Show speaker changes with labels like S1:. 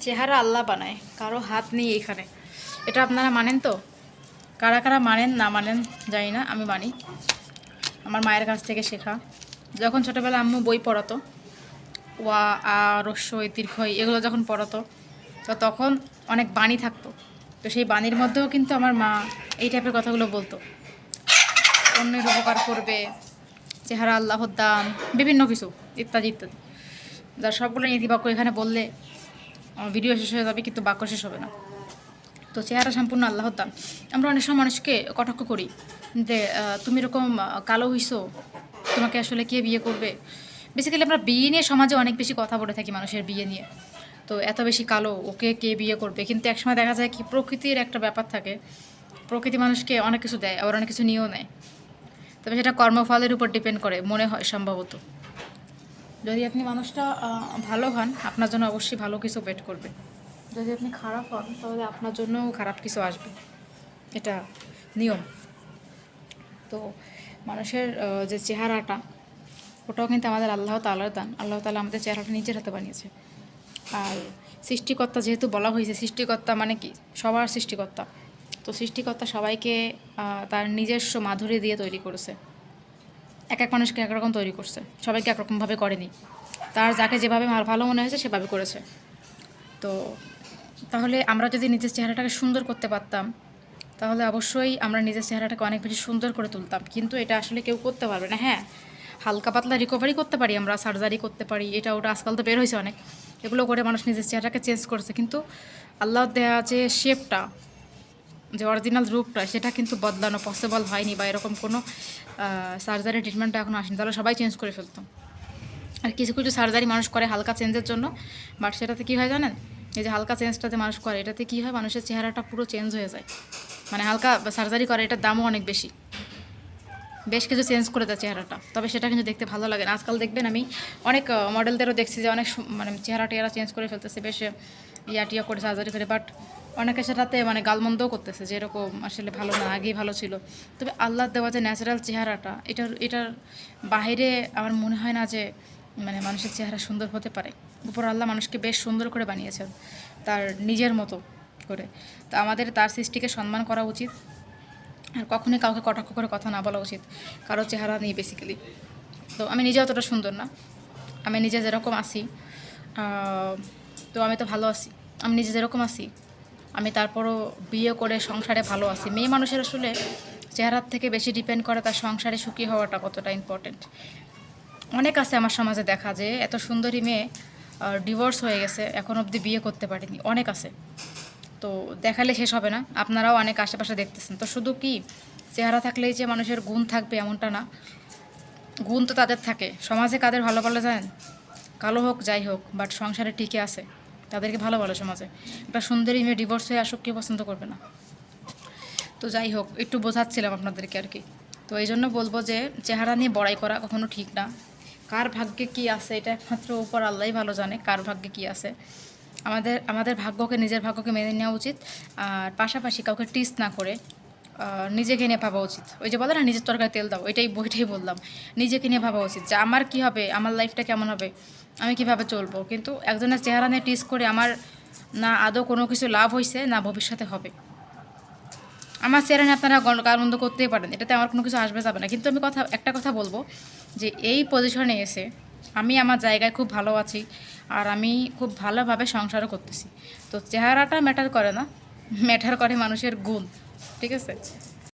S1: চেহারা আল্লাহ বানায়, কারও হাত নেই এখানে। এটা আপনারা মানেন তো? কারা কারা মানেন, না মানেন, জানি না, আমি মানি। আমার মায়ের কাছ থেকে শেখা। যখন ছোটোবেলা আম্মু বই পড়াতো, ওয়া, আ, রস্যই দীর্ঘই এগুলো যখন পড়াতো, তো তখন অনেক বাণী থাকতো। তো সেই বাণীর মধ্যেও কিন্তু আমার মা এই টাইপের কথাগুলো বলতো। অন্যের উপকার করবে, চেহারা আল্লাহর দান, বিভিন্ন কিছু, ইত্যাদি ইত্যাদি। যার সবগুলো নীতিবাক্য এখানে বললে ভিডিও শেষ হয়ে যাবে, কিন্তু বাক্য শেষ হবে না। তো চেহারা সম্পূর্ণ আল্লাহর দান। আমরা অনেক সময় মানুষকে কটাক্ষ করি যে তুমি এরকম কালো হইছো, তোমাকে আসলে কে বিয়ে করবে? বেসিক্যালি আমরা বিয়ে নিয়ে সমাজে অনেক বেশি কথা বলে থাকি মানুষের বিয়ে নিয়ে। তো এত বেশি কালো, ওকে কে বিয়ে করবে? কিন্তু একসময় দেখা যায় কি, প্রকৃতির একটা ব্যাপার থাকে। প্রকৃতি মানুষকে অনেক কিছু দেয়, আবার অনেক কিছু নিয়েও নেয়। তবে সেটা কর্মফলের উপর ডিপেন্ড করে, মনে হয় সম্ভবত। যদি আপনি মানুষটা ভালো হন, আপনার জন্য অবশ্যই ভালো কিছু ওয়েট করবে। যদি আপনি খারাপ হন, তাহলে আপনার জন্যও খারাপ কিছু আসবে। এটা নিয়ম। তো মানুষের যে চেহারাটা, ওটাও কিন্তু আমাদের আল্লাহ তালার দান। আল্লাহ তালা আমাদের চেহারাটা নিজের হাতে বানিয়েছে। আর সৃষ্টিকর্তা যেহেতু বলা হয়েছে, সৃষ্টিকর্তা মানে কি? সবার সৃষ্টিকর্তা। তো সৃষ্টিকর্তা সবাইকে তার নিজস্ব মাধুরী দিয়ে তৈরি করেছে। এক এক মানুষকে একরকম তৈরি করছে। সবাইকে একরকমভাবে করেনি। তার যাকে যেভাবে ভালো মনে হয়েছে, সেভাবে করেছে। তো তাহলে আমরা যদি নিজের চেহারাটাকে সুন্দর করতে পারতাম, তাহলে অবশ্যই আমরা নিজের চেহারাটাকে অনেক বেশি সুন্দর করে তুলতাম। কিন্তু এটা আসলে কেউ করতে পারবে না। হ্যাঁ হালকা পাতলা রিকভারি করতে পারি আমরা সার্জারি করতে পারি। এটা ওটা আজকাল তো বের হয়েছে অনেক। এগুলো করে মানুষ নিজের চেহারাটাকে চেঞ্জ করেছে। কিন্তু আল্লাহ দেয়া যে শেপটা যে অরিজিনাল রূপটা, সেটা কিন্তু বদলানো পসিবল হয়নি বা এরকম কোনো সার্জারি ট্রিটমেন্টটা এখনও আসেনি। তাহলে সবাই চেঞ্জ করে ফেলতো। আর কিছু কিছু সার্জারি মানুষ করে হালকা চেঞ্জের জন্য বাট সেটাতে কী হয় জানেন? এই যে হালকা চেঞ্জটাতে মানুষ করে, এটাতে কী হয়? মানুষের চেহারাটা পুরো চেঞ্জ হয়ে যায়। মানে হালকা সার্জারি করে, এটার দামও অনেক বেশি। বেশ কিছু চেঞ্জ করে দেয় চেহারাটা। তবে সেটা কিন্তু দেখতে ভালো লাগে না। আজকাল দেখবেন আমি অনেক মডেলদেরও দেখছি যে অনেক মানে চেহারা টেহারা চেঞ্জ করে ফেলতেছে, বেশ ইয়া টিয়া করে সার্জারি করে। বাট অনেকে সেটাতে মানে গালমন্দও করতেছে যে এরকম আসলে ভালো না, আগেই ভালো ছিল। তবে আল্লাহ দেওয়া যে ন্যাচারাল চেহারাটা, এটার এটার বাইরে আমার মনে হয় না যে মানে মানুষের চেহারা সুন্দর হতে পারে। উপর আল্লাহ মানুষকে বেশ সুন্দর করে বানিয়েছেন তার নিজের মতো করে। তো আমাদের তার সৃষ্টিকে সম্মান করা উচিত। আর কখনোই কাউকে কটাক্ষ করে কথা না বলা উচিত। কারও চেহারা নেই বেসিক্যালি তো আমি নিজে অতটা সুন্দর না। আমি নিজে যেরকম আছি তো আমি তো ভালো আছি। আমি নিজে যেরকম আছি, আমি তারপরও বিয়ে করে সংসারে ভালো আছি। মেয়ে মানুষের আসলে চেহারার থেকে বেশি ডিপেন্ড করে তার সংসারে সুখী হওয়াটা কতটা ইম্পর্টেন্ট অনেক আছে আমার সমাজে দেখা যে, এত সুন্দরী মেয়ে ডিভোর্স হয়ে গেছে, এখন অবধি বিয়ে করতে পারেনি। অনেক আছে। তো দেখালে শেষ হবে না। আপনারাও অনেক আশেপাশে দেখতেছেন। তো শুধু কি, চেহারা থাকলেই যে মানুষের গুণ থাকবে এমনটা না। গুণ তো তাদের থাকে। সমাজে কাদের ভালো বলে জানেন? কালো হোক, যাই হোক বাট সংসারে টিকে আছে। তাদেরকে ভালো বলে সমাজে। একটা সুন্দরী মেয়ে ডিভোর্স হয়ে আসুক, কেউ পছন্দ করবে না। তো যাই হোক, একটু বোঝাচ্ছিলাম আপনাদেরকে আর কি। তো এই জন্য বলব যে, চেহারা নিয়ে বড়াই করা কখনো ঠিক না। কার ভাগ্যে কি আছে, এটা একমাত্র উপর আল্লাহ ভালো জানে, কার ভাগ্যে কি আছে। আমাদের আমাদের ভাগ্যকে, নিজের ভাগ্যকে মেনে নেওয়া উচিত। আর পাশাপাশি কাউকে টিস না করে নিজেকে নিয়ে ভাবা উচিত। ওই যে বলে না, নিজের তরকারি তেল দাও, এটাই বইটাই বললাম। নিজেকে নিয়ে ভাবা উচিত যে আমার কি হবে, আমার লাইফটা কেমন হবে, আমি কীভাবে চলবো। কিন্তু একজনের চেহারা নিয়ে টিস করে আমার না আদৌ কোনো কিছু লাভ হয়েছে না ভবিষ্যতে হবে। আমার চেহারা নিয়ে আপনারা গালমন্দ করতেই পারেন, এটাতে আমার কোনো কিছু আসবে যাবে না। কিন্তু আমি কথা, একটা কথা বলব যে এই পজিশনে এসে আমি আমার জায়গায় খুব ভালো আছি আর আমি খুব ভালোভাবে সংসারও করতেছি। তো চেহারাটা ম্যাটার করে না ম্যাটার করে মানুষের গুণ, ঠিক আছে?